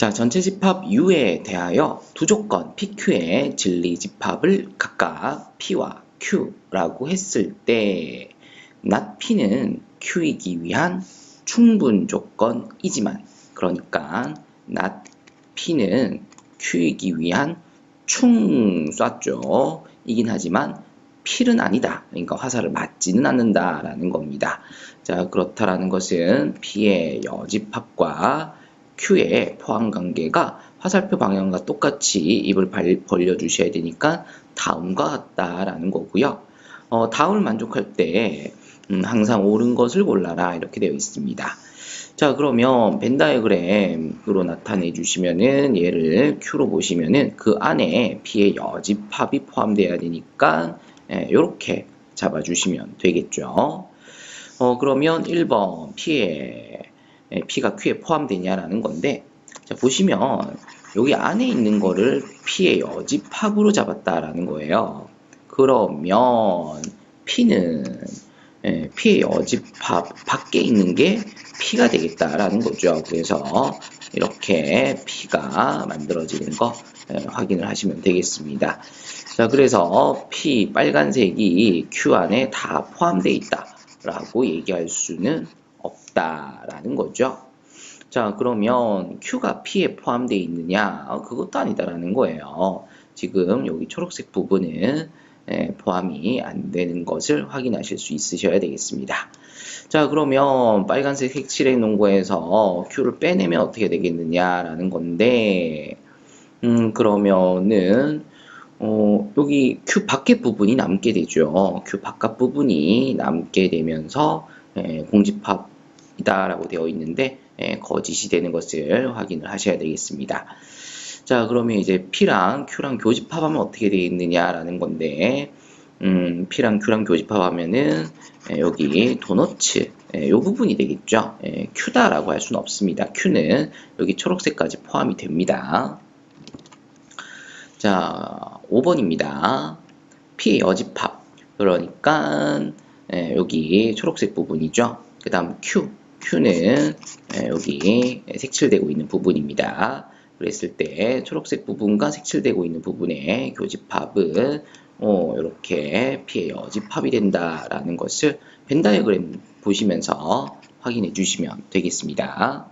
자, 전체 집합 U에 대하여 두 조건 PQ의 진리 집합을 각각 P와 Q라고 했을 때 not P는 Q이기 위한 충분 조건이지만 그러니까 not P는 Q이기 위한 충 쐈죠. 이긴 하지만 필은 아니다. 그러니까 화살을 맞지는 않는다라는 겁니다. 자, 그렇다라는 것은 P의 여집합과 Q의 포항 관계가 화살표 방향과 똑같이 입을 발- 벌려 주셔야 되니까 다음과 같다라는 거고요. 어, 다음을 만족할 때 음, 항상 옳은 것을 골라라 이렇게 되어 있습니다. 자 그러면 벤 다이어그램으로 나타내 주시면은 얘를 Q로 보시면은 그 안에 P의 여집합이 포함되어야 되니까 이렇게 잡아 주시면 되겠죠. 어 그러면 1번 P의 에, P가 Q에 포함되냐라는 건데 자 보시면 여기 안에 있는 거를 P의 여집합으로 잡았다라는 거예요. 그러면 P는 예, P의 여집합 밖에 있는 게 P가 되겠다라는 거죠. 그래서 이렇게 P가 만들어지는 거 예, 확인을 하시면 되겠습니다. 자, 그래서 P 빨간색이 Q 안에 다 포함되어 있다 라고 얘기할 수는 없다라는 거죠. 자, 그러면 Q가 P에 포함되어 있느냐? 어, 그것도 아니다라는 거예요. 지금 여기 초록색 부분은 예, 포함이 안 되는 것을 확인하실 수 있으셔야 되겠습니다. 자, 그러면 빨간색 색칠의 농구에서 Q를 빼내면 어떻게 되겠느냐라는 건데, 음, 그러면은, 어, 여기 Q 밖의 부분이 남게 되죠. Q 바깥 부분이 남게 되면서, 예, 공집합 이다라고 되어 있는데, 예, 거짓이 되는 것을 확인을 하셔야 되겠습니다. 자, 그러면 이제 P랑 Q랑 교집합하면 어떻게 되어 있느냐라는 건데, 음, P랑 Q랑 교집합하면은 예, 여기 도너츠 예, 요 부분이 되겠죠. 예, Q다라고 할 수는 없습니다. Q는 여기 초록색까지 포함이 됩니다. 자, 5번입니다. P의 여집합. 그러니까 예, 여기 초록색 부분이죠. 그 다음 Q. Q는 예, 여기 색칠되고 있는 부분입니다. 그랬을 때 초록색 부분과 색칠되고 있는 부분의 교집합은 어, 이렇게 P의 여집합이 된다라는 것을 벤 다이어그램 보시면서 확인해 주시면 되겠습니다.